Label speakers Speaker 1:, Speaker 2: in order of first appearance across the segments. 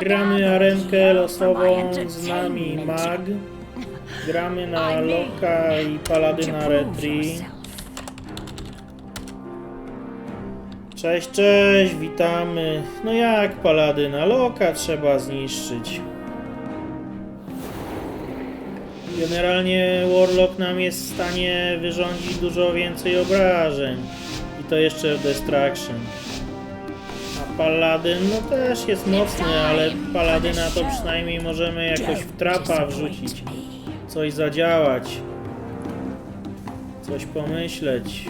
Speaker 1: Gramy arenkę losową z nami. Mag. Gramy na Loka i Paladyna Retri. Cześć, cześć, witamy. No jak Paladyna? Loka trzeba zniszczyć. Generalnie Warlock nam jest w stanie wyrządzić dużo więcej obrażeń. I to jeszcze w Destruction. A Paladyn no też jest mocny, ale Paladyna to przynajmniej możemy jakoś w trapa wrzucić. Coś zadziałać. Coś pomyśleć.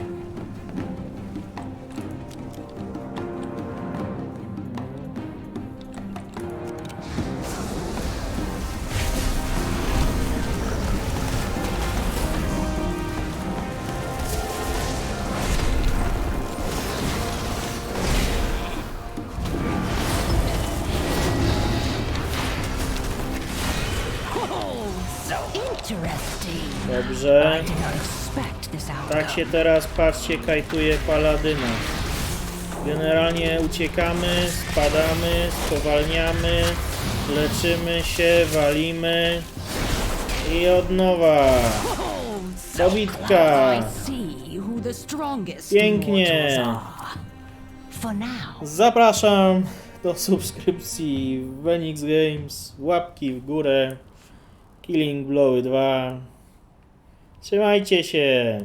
Speaker 1: Dobrze. Tak się teraz, patrzcie, kajtuje Paladyna. Generalnie uciekamy, spadamy, spowalniamy, leczymy się, walimy i od nowa. Dobitka. Pięknie. Zapraszam do subskrypcji w Venix Games, łapki w górę, Killing Blowy 2. Trzymajcie się!